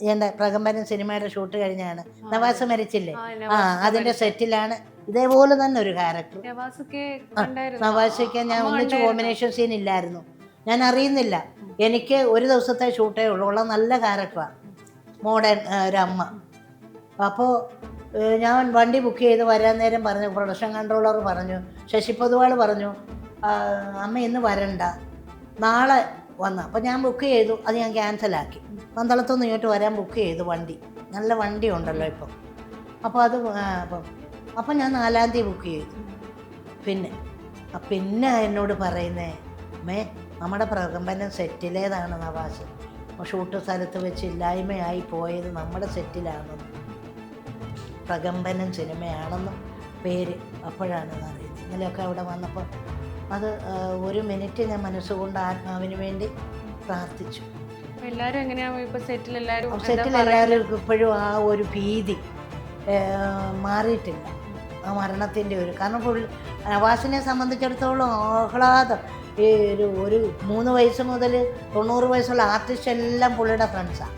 എന്റെ പ്രകമ്പനം സിനിമയുടെ ഷൂട്ട് കഴിഞ്ഞാണ്. നവാസ് മരിച്ചില്ലേ? ആ, അതിന്റെ സെറ്റിലാണ്. ഇതേപോലെ തന്നെ ഒരു ക്യാരക്ടർ നവാസൊക്കെ ഞാൻ ഒന്നിച്ച് കോമ്പിനേഷൻ സീൻ ഇല്ലായിരുന്നു. ഞാൻ അറിയുന്നില്ല. എനിക്ക് ഒരു ദിവസത്തെ ഷൂട്ടേ ഉള്ളൂ. ഉള്ള നല്ല ക്യാരക്ടറാണ് മോഡേൺ ഒരു അമ്മ. അപ്പോൾ ഞാൻ വണ്ടി ബുക്ക് ചെയ്ത് വരാൻ നേരം പറഞ്ഞു. പ്രൊഡക്ഷൻ കൺട്രോളർ പറഞ്ഞു. ശശി പൊതുവാൾ പറഞ്ഞു അമ്മ ഇന്ന് വരണ്ട. നാളെ വന്ന. അപ്പോൾ ഞാൻ ബുക്ക് ചെയ്തു. അത് ഞാൻ ക്യാൻസലാക്കി പന്തളത്തുനിന്ന് ഇങ്ങോട്ട് വരാൻ ബുക്ക് ചെയ്തു വണ്ടി. നല്ല വണ്ടി ഉണ്ടല്ലോ ഇപ്പം. അപ്പോൾ അത് അപ്പം അപ്പം ഞാൻ നാലാം തീയതി ബുക്ക് ചെയ്തു. പിന്നെ പിന്നെ എന്നോട് പറയുന്നേ മേ നമ്മുടെ പ്രകമ്പനം സെറ്റിലേതാണ് നവാസ്. ഷൂട്ട് സ്ഥലത്ത് വെച്ച് ഇല്ലായ്മയായി പോയത് നമ്മുടെ സെറ്റിലാണെന്നും പ്രകമ്പനം സിനിമയാണെന്നും പേര് അപ്പോഴാണ് അറിയുന്നത്. ഇന്നലെയൊക്കെ അവിടെ വന്നപ്പോൾ അത് ഒരു മിനിറ്റ് ഞാൻ മനസ്സുകൊണ്ട് ആത്മാവിന് വേണ്ടി പ്രാർത്ഥിച്ചു. എല്ലാവരും സെറ്റിൽ എല്ലാവരും സെറ്റിൽ ഇപ്പോഴും ആ ഒരു ഭീതി മാറിയിട്ടില്ല. ആ മരണത്തിന്റെ ഒരു കാരണം പുള്ളി നവാസിനെ സംബന്ധിച്ചിടത്തോളം ആഹ്ലാദം. ഈ ഒരു ഒരു മൂന്ന് വയസ്സ് മുതൽ തൊണ്ണൂറ് വയസ്സുള്ള ആർട്ടിസ്റ്റ് എല്ലാം പുള്ളിയുടെ ഫ്രണ്ട്സാണ്